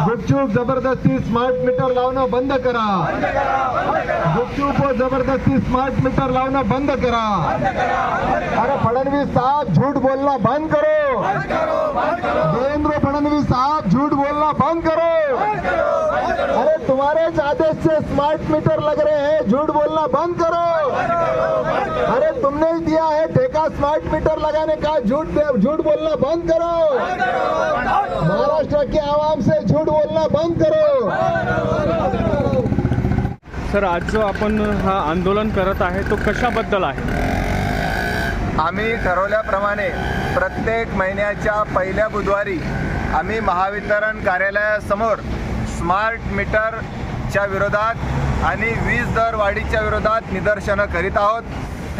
गुपचूप ज़बरदस्ती smart meter लावणं बंद करा। गुपचूप ज़बरदस्ती स्मार्ट मीटर लावणं बंद करा। अरे फडणवीस साहब, झूठ बोलना बंद करो। देवेंद्र फडणवीस साहब, झूठ बोलना बंद करो। अरे तुम्हारे आदेश से स्मार्ट मीटर लग रहे हैं, झूठ बोलना बंद करो। अरे तुमने ही दिया है ठेका स्मार्ट मीटर लगाने का झूठ झूठ बोलना बंद करो। महाराष्ट्र की आवाम से झूठ बोलना बंद करो। सर आज जो आपण हा आंदोलन करत आहे तो कशाबद्दल आहे? आम्ही ठरवल्याप्रमाणे प्रत्येक महिन्याच्या पहिल्या बुधवारी आम्ही महावितरण कार्यालयासमोर स्मार्ट मीटरच्या विरोधात आणि वीज दर वाढीच्या विरोधात निदर्शनं करीत आहोत.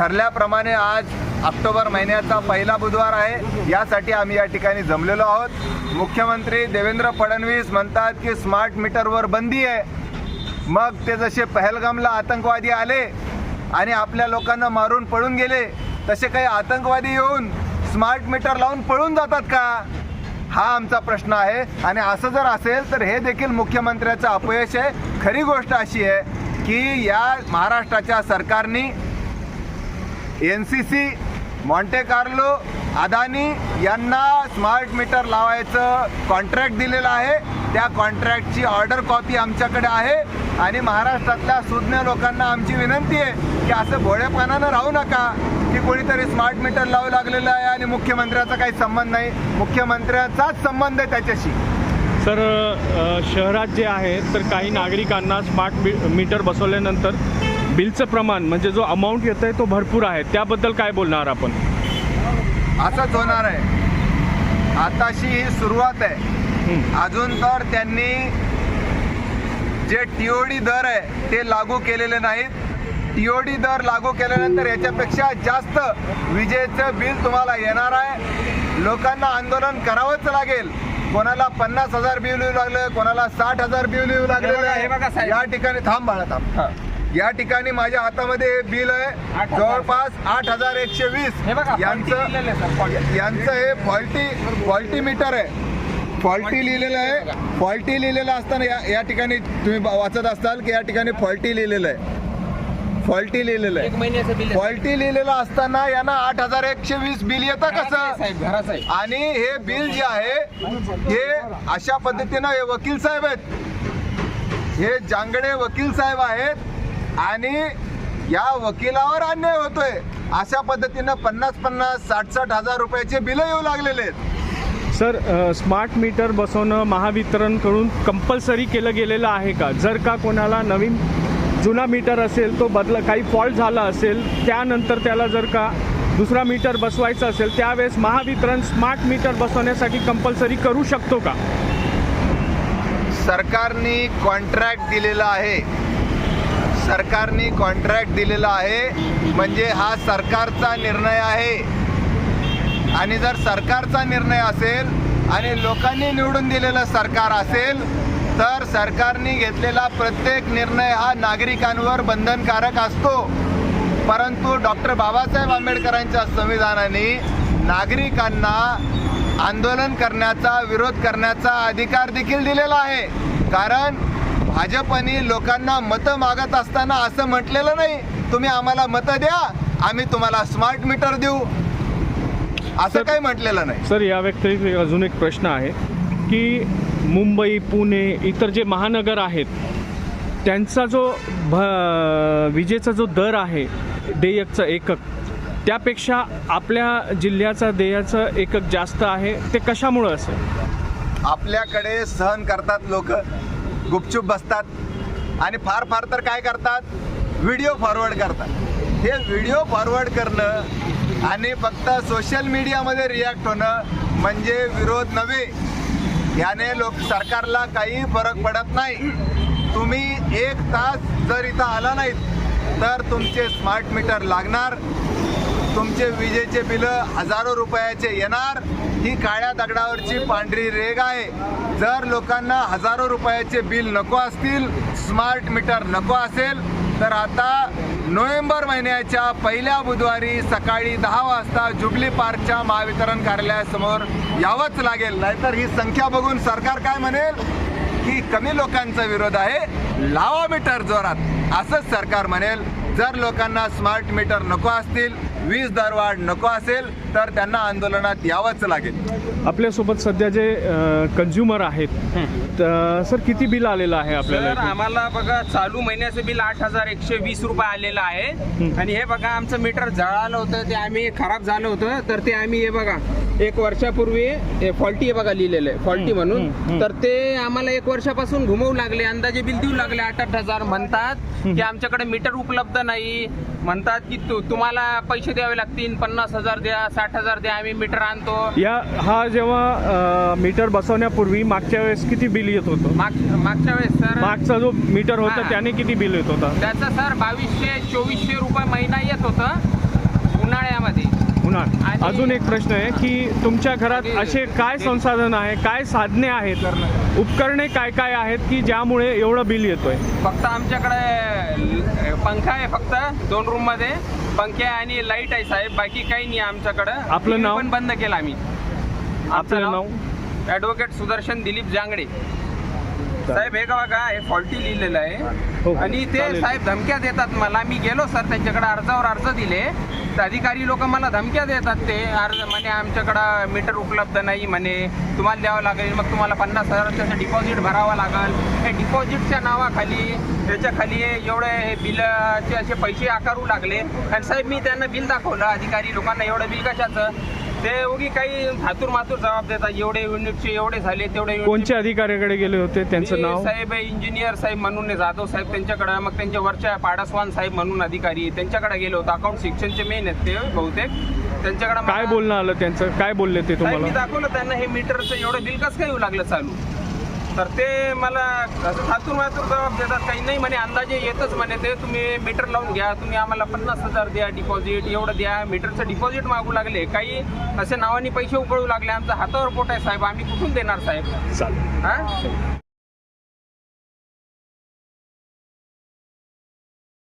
ठरल्याप्रमाणे आज ऑक्टोबर महिन्याचा पहिला बुधवार आहे. यासाठी आम्ही या ठिकाणी जमलेलो आहोत. मुख्यमंत्री देवेंद्र फडणवीस म्हणतात की स्मार्ट मीटरवर बंदी आहे. मग ते जसे पहलगामला आतंकवादी आले आणि आपल्या लोकांना मारून पळून गेले तसे काही आतंकवादी येऊन स्मार्ट मीटर लावून पळून जातात का? हा आमचा प्रश्न आहे. आणि असं जर असेल तर हे देखील मुख्यमंत्र्याचं अपयश आहे. खरी गोष्ट अशी आहे की या महाराष्ट्राच्या सरकारनी N C C Monte Carlo Adani यांना स्मार्ट मीटर लावायचं कॉन्ट्रॅक्ट दिलेलं आहे. त्या कॉन्ट्रॅक्टची ऑर्डर कॉपी आमच्याकडे आहे. आणि महाराष्ट्रातल्या सुज्ञ लोकांना आमची विनंती आहे की असं भोळेपणानं राहू नका की कोणीतरी स्मार्ट मीटर लावू लागलेलं आहे आणि मुख्यमंत्र्याचा काही संबंध नाही. मुख्यमंत्र्याचाच संबंध आहे त्याच्याशी. सर शहरात जे आहे तर काही नागरिकांना स्मार्ट मी मीटर बसवल्यानंतर बिलचं प्रमाण म्हणजे जो अमाऊंट येतं आहे तो भरपूर आहे. त्याबद्दल काय बोलणार आपण? असंच होणार आहे. आताशी ही सुरुवात आहे. हं. अजून तर त्यांनी जे टीओडी दर आहे ते लागू केलेले नाहीत. टीओडी दर लागू केल्यानंतर याच्यापेक्षा जास्त विजेचं बिल तुम्हाला येणार आहे. लोकांना आंदोलन करावंच लागेल. कोणाला पन्नास हजार बिल येऊ लागलं कोणाला साठ हजार बिल येऊ लागलेलं आहे. या ठिकाणी थांब बाळा थांब या ठिकाणी माझ्या हातामध्ये हे बिल आहे. जवळपास आठ हजार एकशे वीस. यांचं यांचं हे फॉल्टी फॉल्टी मीटर आहे. फॉल्टी लिहिलेलं आहे. फॉल्टी लिहिलेलं असताना या या ठिकाणी तुम्ही वाचत असाल की या ठिकाणी फॉल्टी लिहिलेलं आहे. फॉल्टी लिहिलेलं आहे. फॉल्टी लिहिलेलं असताना यांना आठ हजार एकशे वीस बिल येतं कसं? आणि हे बिल जे आहे हे अशा पद्धतीनं हे वकील साहेब आहेत. हे जांगडे वकील साहेब आहेत. आणि या वकिलावर अन्याय होतोय. अशा पद्धतीनं पन्नास पन्नास साठ साठ हजार रुपयाचे बिल येऊ लागलेले आहेत. सर स्मार्ट मीटर बसवणं महावितरणकडून कंपल्सरी केलं गेलेलं आहे का? जर का कोणाला नवीन जुना मीटर असेल तो बदला काही फॉल्ट झाला असेल त्यानंतर त्याला जर का दुसरा मीटर बसवायचा असेल त्यावेळेस महावितरण स्मार्ट मीटर बसवण्यासाठी कंपल्सरी करू शकतो का? सरकारने कॉन्ट्रॅक्ट दिलेला आहे. सरकारने कॉन्ट्रॅक्ट दिलेला आहे. म्हणजे हा सरकारचा निर्णय आहे. आणि जर सरकारचा निर्णय असेल आणि लोकांनी निवडून दिलेलं सरकार असेल तर सरकारने घेतलेला प्रत्येक निर्णय हा नागरिकांवर बंधनकारक असतो. परंतु डॉक्टर बाबासाहेब आंबेडकरांच्या संविधानाने नागरिकांना आंदोलन करण्याचा विरोध करण्याचा अधिकार देखील दिलेला आहे. कारण भाजपने लोकांना मतं मागत असताना असं म्हटलेलं नाही. तुम्ही आम्हाला मतं द्या आम्ही तुम्हाला स्मार्ट मीटर देऊ. असं काही म्हटलेलं नाही. सर या व्यतिरिक्त अजून एक प्रश्न आहे की मुंबई पुणे इतर जे महानगर आहेत त्यांचा जो भ विजेचा जो दर आहे देयकचं एकक त्यापेक्षा आपल्या जिल्ह्याचा देयाचं एकक जास्त आहे ते कशामुळं असेल? आपल्याकडे सहन करतात लोक. गुपचूप बसतात. आणि फार फार तर काय करतात? व्हिडिओ फॉरवर्ड करतात. हे व्हिडिओ फॉरवर्ड करणं आणि फक्त सोशल मीडियामध्ये रिॲक्ट होणं म्हणजे विरोध नव्हे. याने लोक सरकारला काही फरक पडत नाही. तुम्ही एक तास जर इथं आला नाहीत तर तुमचे स्मार्ट मीटर लागणार. तुमचे विजेचे बिलं हजारो रुपयाचे येणार. ही काळ्या दगडावरची पांढरी रेग आहे. जर लोकांना हजारो रुपयाचे बिल नको असतील स्मार्ट मीटर नको असेल तर आता नोव्हेंबर महिन्याच्या पहिल्या बुधवारी सकाळी दहा वाजता जुबली पार्कच्या महावितरण कार्यालयासमोर यावंच लागेल. नाहीतर ही संख्या बघून सरकार काय म्हणेल? की कमी लोकांचा विरोध आहे लावा मीटर जोरात. असंच सरकार म्हणेल जर लोकांना स्मार्ट मीटर नको असतील वीज दरवाढ नको असेल तर त्यांना आंदोलनात यावंच लागेल. आपल्यासोबत सध्या जे कन्झ्युमर आहेत तर सर किती बिल आलेलं आहे सर आपल्याला आम्हाला बघा चालू महिन्याचं बिल आठ हजार एकशे वीस रुपये आलेलं आहे. आणि हे बघा आमचं मीटर जळालं होतं ते आम्ही खराब झालं होतं तर ते आम्ही हे बघा एक वर्षापूर्वी फॉल्टी आहे बघा लिहिलेलं आहे फॉल्टी म्हणून. तर ते आम्हाला एक वर्षापासून घुमवू लागले अंदाजे बिल देऊ लागले आठ आठ हजार म्हणतात की आमच्याकडे मीटर उपलब्ध नाही. म्हणतात की तु- तुम्हाला पैसे द्यावे लागतील पन्नास हजार द्या साठ हजार द्या आम्ही मीटर आणतो. या हा जेव्हा मीटर बसवण्यापूर्वी मागच्या वेळेस किती बिल येत होतं? माग मागच्या वेळेस सर. मागचा जो मीटर होता हा. त्याने किती बिल येत होता? त्याचं सर बावीसशे चोवीसशे रुपये महिना येत होतं उन्हाळ्यामध्ये. आणि- अजून एक प्रश्न आहे की तुमच्या घरात असे काय संसाधन आहे? काय साधने आहेत? उपकरणे काय काय आहेत की ज्यामुळे एवढं बिल येतोय? फक्त आमच्याकडे पंखा आहे फक्त दोन रूममध्ये. पंखे आणि लाइट आहे साहेब बाकी काही नाही आमच्याकडं. आपलं नाव? पण बंद केलं आम्ही. आपलं नाव? ऍडव्होकेट सुदर्शन दिलीप जांगडे. साहेब हे बघा हे फॉल्टी लिहिलेलं हो, आहे. हो. आणि ते. साहेब धमक्या देतात मला. मी गेलो सर त्यांच्याकडे अर्जावर अर्ज दिले. तर अधिकारी लोक मला धमक्या देतात ते. अर्ज म्हणे आमच्याकडं मीटर उपलब्ध नाही म्हणे. तुम्हाला द्यावं लागेल. मग तुम्हाला पन्नास हजाराचं डिपॉझिट भरावं लागेल. हे डिपॉझिटच्या नावाखाली त्याच्याखाली एवढे हे बिलाचे असे पैसे आकारू लागले. आणि साहेब मी त्यांना बिल दाखवलं. अधिकारी लोकांना एवढं बिल कशाचं? ते उगी काही धातूर मातूर जबाब देतात. एवढे युनिटचे एवढे झाले तेवढे कोणत्या अधिकाऱ्याकडे गेले होते त्यांचं नाव? साहेब इंजिनियर साहेब म्हणून जाधव साहेब त्यांच्याकडे मग त्यांच्या वरच्या पाडसवान साहेब म्हणून अधिकारी त्यांच्याकडे गेलो होतो. अकाउंट सेक्शनचे मेन आहेत ते बहुतेक. त्यांच्याकडे काय बोलणं आलं त्यांचं? काय बोलले ते साहेब मी तुम्हाला? दाखवलं त्यांना हे मीटरचं एवढं बिल कसं काय येऊ लागलं चालू? तर ते मला असं थातूर मातूर जबाब देतात काही नाही म्हणे अंदाजे येतच म्हणे ते. तुम्ही मीटर लावून घ्या तुम्ही आम्हाला पन्नास हजार द्या डिपॉझिट एवढं द्या. मीटरचं डिपॉझिट मागू लागले काही असे नावानी पैसे उकळू लागले. आमचा हातावर पोट आहे साहेब आम्ही कुठून देणार साहेब? हा?